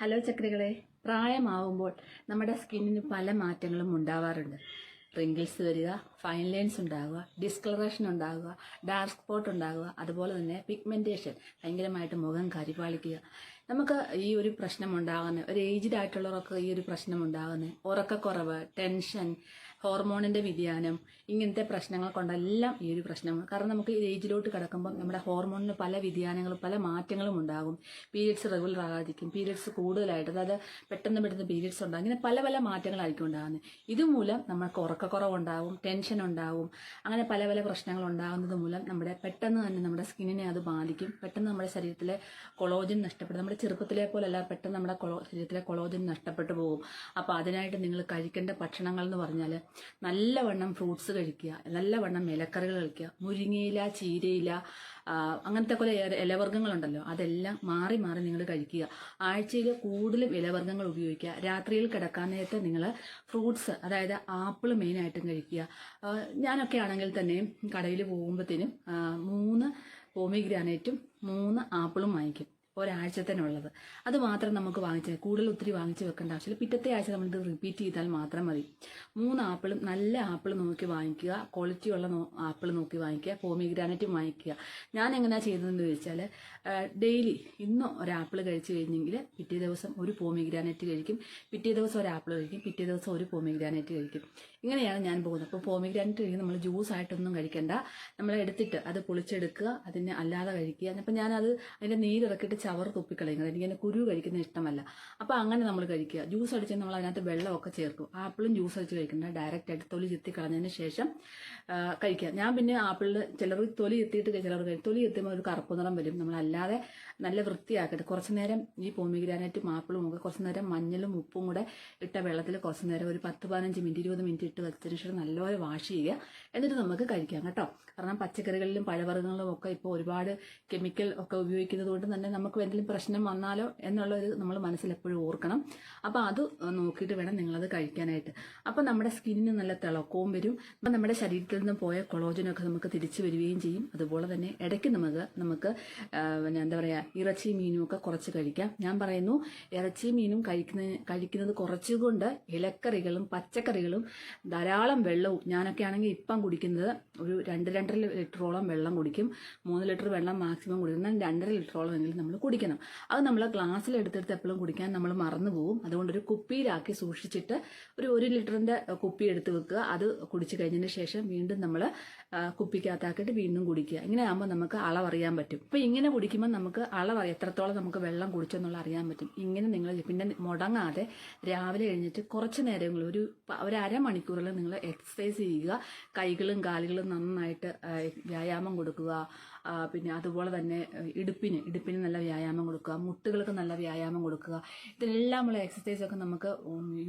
Hello ചക്രികളെ. പ്രായമാവുമ്പോൾ നമ്മുടെ സ്കിന്നിന് പല മാറ്റങ്ങളും ഉണ്ടാവാറുണ്ട്. റിങ്കിൾസ് വരിക ഫൈൻ ലൈൻസ് ഉണ്ടാവുക ഡിസ്കളറേഷൻ ഉണ്ടാവുക ഡാർക്ക് സ്പോട്ട് ഉണ്ടാവുക അതുപോലെ തന്നെ പിഗ്മെന്റേഷൻ ഭയങ്കരമായിട്ട് മുഖം കരിപാളിക്കുക. നമുക്ക് ഈ ഒരു പ്രശ്നം ഉണ്ടാകുന്നത് ഒരു ഏജ്ഡ് ആയിട്ടുള്ളവർക്ക് ഈ ഒരു പ്രശ്നം ഉണ്ടാകുന്നത് ഉറക്കക്കുറവ് ടെൻഷൻ ഹോർമോണിന്റെ വ്യതിയാനം ഇങ്ങനത്തെ പ്രശ്നങ്ങൾ കൊണ്ടെല്ലാം ഈ ഒരു പ്രശ്നമാണ് കാരണം നമുക്ക് ഈ ഏജിലോട്ട് കിടക്കുമ്പോൾ നമ്മുടെ ഹോർമോണിന് പല വ്യതിയാനങ്ങളും പല മാറ്റങ്ങളും ഉണ്ടാകും. Periods regular ആകാതിരിക്കും. പീരിയഡ്സ് കൂടുതലായിട്ട് അതായത് പെട്ടെന്ന് പെട്ടെന്ന് പീരിയഡ്സ് ഉണ്ടാകും. ഇങ്ങനെ പല പല മാറ്റങ്ങളായിരിക്കും ഉണ്ടാകുന്നത്. ഇതുമൂലം നമുക്ക് ഉറക്കക്കുറവുണ്ടാവും ടെൻഷൻ ഉണ്ടാകും അങ്ങനെ പല പല പ്രശ്നങ്ങൾ ഉണ്ടാകുന്നത് മൂലം നമ്മുടെ പെട്ടെന്ന് തന്നെ നമ്മുടെ സ്കിന്നിനെ അത് ബാധിക്കും. പെട്ടെന്ന് നമ്മുടെ ശരീരത്തിലെ കൊളോജൻ നഷ്ടപ്പെടും. നമ്മുടെ ചെറുപ്പത്തിലെ പോലെയല്ല പെട്ടെന്ന് നമ്മുടെ കൊളോ ശരീരത്തിലെ കൊളോജൻ നഷ്ടപ്പെട്ടു പോകും. അപ്പോൾ അതിനായിട്ട് നിങ്ങൾ കഴിക്കേണ്ട ഭക്ഷണങ്ങൾ എന്ന് പറഞ്ഞാൽ നല്ലവണ്ണം ഫ്രൂട്ട്സ് കഴിക്കുക നല്ലവണ്ണം ഇലക്കറികൾ കഴിക്കുക മുരിങ്ങയില ചീരയില അങ്ങനത്തെ കുറെ ഇല- ഇലവർഗങ്ങളുണ്ടല്ലോ അതെല്ലാം മാറി മാറി നിങ്ങൾ കഴിക്കുക. ആഴ്ചയിൽ കൂടുതലും ഇലവർഗങ്ങൾ ഉപയോഗിക്കുക. രാത്രിയിൽ കിടക്കാൻ നേരത്തെ നിങ്ങൾ ഫ്രൂട്ട്സ് അതായത് ആപ്പിൾ മെയിനായിട്ടും കഴിക്കുക. ഞാനൊക്കെ ആണെങ്കിൽ തന്നെ കടയിൽ പോകുമ്പോഴത്തേനും മൂന്ന് പോമിഗ്രാനേറ്റും മൂന്ന് ആപ്പിളും വാങ്ങിക്കും. ഒരാഴ്ചത്തേനുള്ളത്. അത് മാത്രം നമുക്ക് വാങ്ങിച്ച് കൂടുതൽ ഒത്തിരി വാങ്ങിച്ച് വെക്കേണ്ട ആവശ്യമില്ല. പിറ്റത്തെ ആഴ്ച നമ്മൾ ഇത് റിപ്പീറ്റ് ചെയ്താൽ മാത്രം മതി. മൂന്ന് ആപ്പിളും നല്ല ആപ്പിൾ നോക്കി വാങ്ങിക്കുക. ക്വാളിറ്റി ഉള്ള ആപ്പിൾ നോക്കി വാങ്ങിക്കുക. പോമിഗ്രാനറ്റും വാങ്ങിക്കുക. ഞാൻ എങ്ങനെയാണ് ചെയ്തതെന്ന് ചോദിച്ചാൽ ഡെയിലി ഇന്ന് ഒരു ആപ്പിൾ കഴിച്ചു കഴിഞ്ഞെങ്കിൽ പിറ്റേ ദിവസം ഒരു പോമിഗ്രാനറ്റ് കഴിക്കും. പിറ്റേ ദിവസം ഒരു ആപ്പിൾ കഴിക്കും. പിറ്റേ ദിവസം ഒരു പോമിഗ്രാനറ്റ് കഴിക്കും. ഇങ്ങനെയാണ് ഞാൻ പോകുന്നത്. അപ്പോൾ പോമിഗ്രാനറ്റ് കഴിക്കും. നമ്മൾ ജ്യൂസ് ആയിട്ടൊന്നും കഴിക്കേണ്ട. നമ്മൾ എടുത്തിട്ട് അത് പൊളിച്ചെടുക്കുക. അതിനെ അല്ലാതെ കഴിക്കുക. അപ്പം ഞാനത് അതിന്റെ നീരിറക്കിയിട്ട് ചവർ തുപ്പിക്കളയുന്നത്. എനിക്ക് അതിന്റെ കുരു കഴിക്കുന്നത് ഇഷ്ടമല്ല. അപ്പോൾ അങ്ങനെ നമ്മൾ കഴിക്കുക. ജ്യൂസ് അടിച്ച് നമ്മൾ അതിനകത്ത് വെള്ളമൊക്കെ ചേർക്കും. ആപ്പിളും ജ്യൂസ് അടിച്ച് കഴിക്കണ്ട. ഡയറക്റ്റ് ആയിട്ട് തൊലി ചെത്തി കളഞ്ഞതിന് ശേഷം കഴിക്കുക. ഞാൻ പിന്നെ ആപ്പിളിൽ ചിലർ തൊലി എത്തിയിട്ട് ചിലർ കഴിക്കും തൊലി എത്തുമ്പോൾ ഒരു കറുപ്പ് നിറം വരും. നമ്മളല്ലാതെ നല്ല വൃത്തിയാക്കട്ടെ കുറച്ച് നേരം ഈ പോമിഗ്രാനൈറ്റും ആപ്പിളും ഒക്കെ കുറച്ച് നേരം മഞ്ഞളും ഉപ്പും കൂടെ ഇട്ട വെള്ളത്തിൽ കുറച്ച് നേരം ഒരു പത്ത് പതിനഞ്ച് മിനിറ്റ് ഇരുപത് മിനിറ്റ് ഇട്ട് വെച്ചതിന് ശേഷം നല്ലപോലെ വാഷ് ചെയ്യുക. എന്നിട്ട് നമുക്ക് കഴിക്കാം കേട്ടോ. കാരണം പച്ചക്കറികളിലും പഴവർഗങ്ങളിലും ഒക്കെ ഇപ്പോൾ ഒരുപാട് കെമിക്കൽ ഒക്കെ ഉപയോഗിക്കുന്നത് കൊണ്ട് തന്നെ നമുക്ക് എന്തെങ്കിലും പ്രശ്നം വന്നാലോ എന്നുള്ളൊരു നമ്മൾ മനസ്സിൽ എപ്പോഴും ഓർക്കണം. അപ്പോൾ അത് നോക്കിയിട്ട് വേണം നിങ്ങളത് കഴിക്കാനായിട്ട്. അപ്പോൾ നമ്മുടെ സ്കിന്നിന് നല്ല തിളക്കവും വരും. അപ്പം നമ്മുടെ ശരീരത്തിൽ നിന്ന് പോയ കൊളോജനൊക്കെ നമുക്ക് തിരിച്ചു വരികയും ചെയ്യും. അതുപോലെ തന്നെ ഇടയ്ക്ക് നമുക്ക് നമുക്ക് പിന്നെ എന്താ പറയുക ഇറച്ചി മീനും ഒക്കെ കുറച്ച് കഴിക്കാം. ഞാൻ പറയുന്നു ഇറച്ചി മീനും കഴിക്കുന്ന കഴിക്കുന്നത് കുറച്ചുകൊണ്ട് ഇലക്കറികളും പച്ചക്കറികളും ധാരാളം വെള്ളവും ഞാനൊക്കെ ആണെങ്കിൽ ഇപ്പം കുടിക്കുന്നത് ഒരു രണ്ട് രണ്ടര ലിറ്ററോളം വെള്ളം കുടിക്കും. മൂന്ന് ലിറ്റർ വെള്ളം മാക്സിമം കുടിക്കും. എന്നാൽ രണ്ടര ലിറ്ററോളം എങ്കിലും നമ്മൾ കുടിക്കണം. അത് നമ്മൾ ഗ്ലാസ്സിൽ എടുത്തെടുത്ത് എപ്പോഴും കുടിക്കാൻ നമ്മൾ മറന്നു പോകും അതുകൊണ്ട് ഒരു കുപ്പിയിലാക്കി സൂക്ഷിച്ചിട്ട് ഒരു ഒരു ലിറ്ററിന്റെ കുപ്പി എടുത്ത് വെക്കുക. അത് കുടിച്ചു കഴിഞ്ഞതിന് ശേഷം വീണ്ടും നമ്മൾ കുപ്പിക്കകത്താക്കിയിട്ട് വീണ്ടും കുടിക്കുക. ഇങ്ങനെ ആകുമ്പോൾ നമുക്ക് അളവറിയാൻ പറ്റും. അപ്പോൾ ഇങ്ങനെ കുടിക്കുമ്പോൾ നമുക്ക് അളവറിയാം എത്രത്തോളം നമുക്ക് വെള്ളം കുടിച്ചെന്നുള്ള അറിയാൻ പറ്റും. ഇങ്ങനെ നിങ്ങൾ പിന്നെ മുടങ്ങാതെ രാവിലെ കഴിഞ്ഞിട്ട് കുറച്ച് നേരം ഒരു അരമണിക്കൂറിൽ നിങ്ങൾ എക്സസൈസ് ചെയ്യുക. കൈകളും കാലുകളും നന്നായിട്ട് വ്യായാമം കൊടുക്കുക. പിന്നെ അതുപോലെ തന്നെ ഇടുപ്പിന്. ഇടുപ്പിന് നല്ല വ്യായാമം കൊടുക്കുക. മുട്ടുകൾക്ക് നല്ല വ്യായാമം കൊടുക്കുക. ഇതെല്ലാം ഉള്ള എക്സസൈസ് ഒക്കെ നമുക്ക്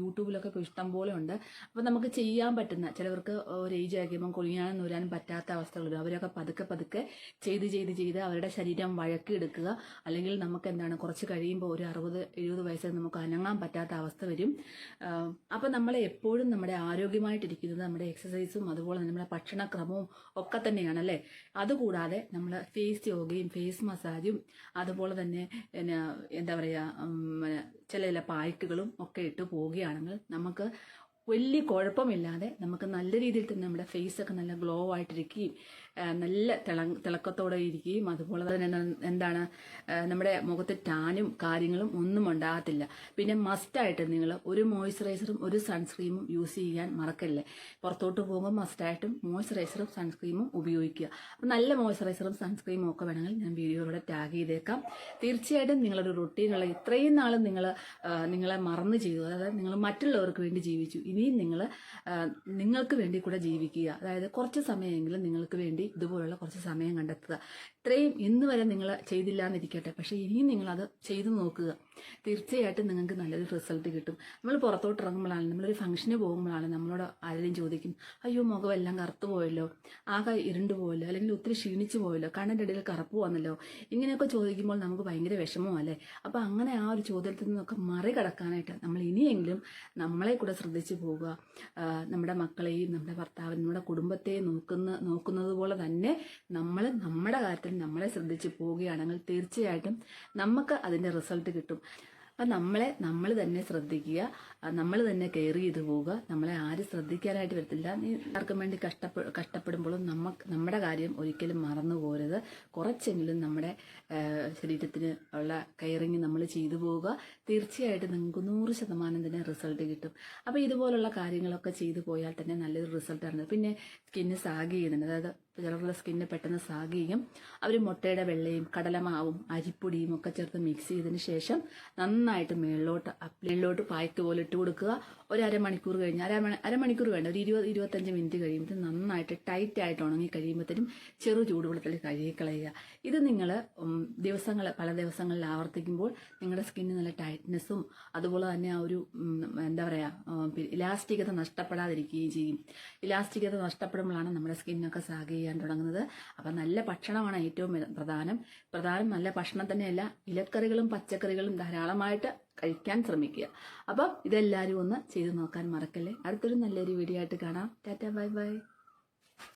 യൂട്യൂബിലൊക്കെ ഇപ്പോൾ ഇഷ്ടം പോലെ ഉണ്ട്. അപ്പോൾ നമുക്ക് ചെയ്യാൻ പറ്റുന്ന ചിലവർക്ക് ഒരു ഏജ് ആക്കിയപ്പോൾ കുളിയാനും നൂരാനും പറ്റാത്ത അവസ്ഥകൾ വരും അവരൊക്കെ പതുക്കെ പതുക്കെ ചെയ്ത് ചെയ്ത് ചെയ്ത് അവരുടെ ശരീരം വഴക്കിയെടുക്കുക. അല്ലെങ്കിൽ നമുക്ക് എന്താണ് കുറച്ച് കഴിയുമ്പോൾ ഒരു അറുപത് എഴുപത് വയസ്സിൽ നമുക്ക് അനങ്ങാൻ പറ്റാത്ത അവസ്ഥ വരും. അപ്പം നമ്മൾ എപ്പോഴും നമ്മുടെ ആരോഗ്യമായിട്ടിരിക്കുന്നത് നമ്മുടെ എക്സസൈസും അതുപോലെ നമ്മുടെ ഭക്ഷണക്രമവും ഒക്കെ തന്നെയാണ് അല്ലേ? അതുകൂടാതെ നമ്മൾ ഫേസ് യോഗയും ഫേസ് മസാജും അതുപോലെ തന്നെ എന്താ പറയുക ചില ചില പായ്ക്കുകളും ഒക്കെ ഇട്ട് പോവുകയാണെങ്കിൽ നമുക്ക് വലിയ കുഴപ്പമില്ലാതെ നമുക്ക് നല്ല രീതിയിൽ തന്നെ നമ്മുടെ ഫേസ് ഒക്കെ നല്ല ഗ്ലോ ആയിട്ടിരിക്കുകയും നല്ല തിള തിളക്കത്തോടെ ഇരിക്കുകയും അതുപോലെ തന്നെ എന്താണ് നമ്മുടെ മുഖത്ത് ടാനും കാര്യങ്ങളും ഒന്നും ഉണ്ടാകത്തില്ല. പിന്നെ മസ്റ്റായിട്ട് നിങ്ങൾ ഒരു മോയ്സ്ചറൈസറും ഒരു സൺസ്ക്രീമും യൂസ് ചെയ്യാൻ മറക്കല്ലേ. പുറത്തോട്ട് പോകുമ്പോൾ മസ്റ്റായിട്ടും മോയ്സ്ചറൈസറും സൺസ്ക്രീമും ഉപയോഗിക്കുക. അപ്പം നല്ല മോയ്സ്ചറൈസറും സൺസ്ക്രീമും ഒക്കെ വേണമെങ്കിൽ ഞാൻ വീഡിയോയിലൂടെ ടാഗ് ചെയ്തേക്കാം. തീർച്ചയായിട്ടും നിങ്ങളൊരു റൊട്ടീനുള്ള ഇത്രയും നാളും നിങ്ങൾ നിങ്ങളെ മറന്നു ചെയ്തു. അതായത് നിങ്ങൾ മറ്റുള്ളവർക്ക് വേണ്ടി ജീവിച്ചു. ഇനിയും നിങ്ങൾ നിങ്ങൾക്ക് വേണ്ടി കൂടെ ജീവിക്കുക. അതായത് കുറച്ച് സമയമെങ്കിലും നിങ്ങൾക്ക് വേണ്ടി ഇതുപോലുള്ള കുറച്ച് സമയം കണ്ടെത്തുക. ഇത്രയും ഇന്ന് വരെ നിങ്ങൾ ചെയ്തില്ല എന്നിരിക്കട്ടെ പക്ഷേ ഇനിയും നിങ്ങളത് ചെയ്തു നോക്കുക. തീർച്ചയായിട്ടും നിങ്ങൾക്ക് നല്ലൊരു റിസൾട്ട് കിട്ടും. നമ്മൾ പുറത്തോട്ട് ഇറങ്ങുമ്പോഴാണ് നമ്മളൊരു ഫംഗ്ഷന് പോകുമ്പോഴാണ് നമ്മളോട് ആരെങ്കിലും ചോദിക്കും അയ്യോ മുഖമെല്ലാം കറുത്തു പോയല്ലോ ആകെ ഇരുണ്ടു പോയല്ലോ അല്ലെങ്കിൽ ഒത്തിരി ക്ഷീണിച്ചു പോയല്ലോ കണ്ണിന്റെ ഇടയിൽ കറുപ്പ് വന്നല്ലോ ഇങ്ങനെയൊക്കെ ചോദിക്കുമ്പോൾ നമുക്ക് ഭയങ്കര വിഷമമല്ലേ അപ്പോൾ അങ്ങനെ ആ ഒരു ചോദ്യത്തിൽ നിന്നൊക്കെ മറികടക്കാനായിട്ട് നമ്മൾ ഇനിയെങ്കിലും നമ്മളെ കൂടെ ശ്രദ്ധിച്ചു പോവുക. നമ്മുടെ മക്കളെയും നമ്മുടെ ഭർത്താവിനും നമ്മുടെ കുടുംബത്തെയും നോക്കുന്ന നോക്കുന്നത് പോലെ തന്നെ നമ്മൾ നമ്മുടെ കാര്യത്തിൽ നമ്മളെ ശ്രദ്ധിച്ച് പോവുകയാണെങ്കിൽ തീർച്ചയായിട്ടും നമുക്ക് അതിന്റെ റിസൾട്ട് കിട്ടും. അപ്പം നമ്മളെ നമ്മൾ തന്നെ ശ്രദ്ധിക്കുക നമ്മൾ തന്നെ കെയർ ചെയ്ത് പോവുക നമ്മളെ ആരും ശ്രദ്ധിക്കാനായിട്ട് വരത്തില്ല. നീ ആർക്കും വേണ്ടി കഷ്ടപ്പെ കഷ്ടപ്പെടുമ്പോഴും നമുക്ക് നമ്മുടെ കാര്യം ഒരിക്കലും മറന്നു പോരുത് കുറച്ചെങ്കിലും നമ്മുടെ ശരീരത്തിന് ഉള്ള കെയറിങ് നമ്മൾ ചെയ്തു പോവുക. തീർച്ചയായിട്ടും നിങ്ങൾക്ക് നൂറ് ശതമാനം തന്നെ റിസൾട്ട് കിട്ടും. അപ്പോൾ ഇതുപോലുള്ള കാര്യങ്ങളൊക്കെ ചെയ്തു പോയാൽ തന്നെ നല്ലൊരു റിസൾട്ടാണ് പിന്നെ സ്കിന്ന് സാഗ് ചെയ്യുന്നുണ്ട്. അതായത് ചിലരുടെ സ്കിന്ന് പെട്ടെന്ന് സാഗ് ചെയ്യും അവർ മുട്ടയുടെ വെള്ളയും കടലമാവും അരിപ്പൊടിയും ഒക്കെ ചേർത്ത് മിക്സ് ചെയ്തതിന് ശേഷം നന്നായിട്ട് മേളിലോട്ട് മേളിലോട്ട് പായ്ക്ക് പോലെ ഇട്ട് കൊടുക്കുക. ഒരു അരമണിക്കൂർ കഴിഞ്ഞ് അര അരമണിക്കൂർ വേണ്ട ഒരു ഇരുപത് ഇരുപത്തഞ്ച് മിനിറ്റ് കഴിയുമ്പോൾ നന്നായിട്ട് ടൈറ്റ് ആയിട്ട് ഉണങ്ങി കഴിയുമ്പോഴത്തേനും ചെറു ചൂടുവെള്ളത്തിൽ കഴുകി കളയുക ഇത് നിങ്ങൾ ദിവസങ്ങൾ പല ദിവസങ്ങളിൽ ആവർത്തിക്കുമ്പോൾ നിങ്ങളുടെ സ്കിന്നിന് നല്ല ടൈറ്റ്നെസ്സും അതുപോലെ തന്നെ ആ ഒരു എന്താ പറയുക ഇലാസ്റ്റികത നഷ്ടപ്പെടാതിരിക്കുകയും ചെയ്യും. ഇലാസ്റ്റികത നഷ്ടപ്പെടുമ്പോഴാണ് നമ്മുടെ സ്കിന്നൊക്കെ സാഗ് ചെയ്യാൻ തുടങ്ങുന്നത്. അപ്പം നല്ല ഭക്ഷണമാണ് ഏറ്റവും പ്രധാനം. പ്രധാനം നല്ല ഭക്ഷണം തന്നെയല്ല ഇലക്കറികളും പച്ചക്കറികളും ധാരാളമായിട്ട് കഴിക്കാൻ ശ്രമിക്കുക. അപ്പം ഇതെല്ലാവരും ഒന്ന് ചെയ്തു നോക്കാൻ മറക്കല്ലേ? അടുത്തൊരു നല്ലൊരു വീഡിയോ ആയിട്ട് കാണാം. Tata bye bye.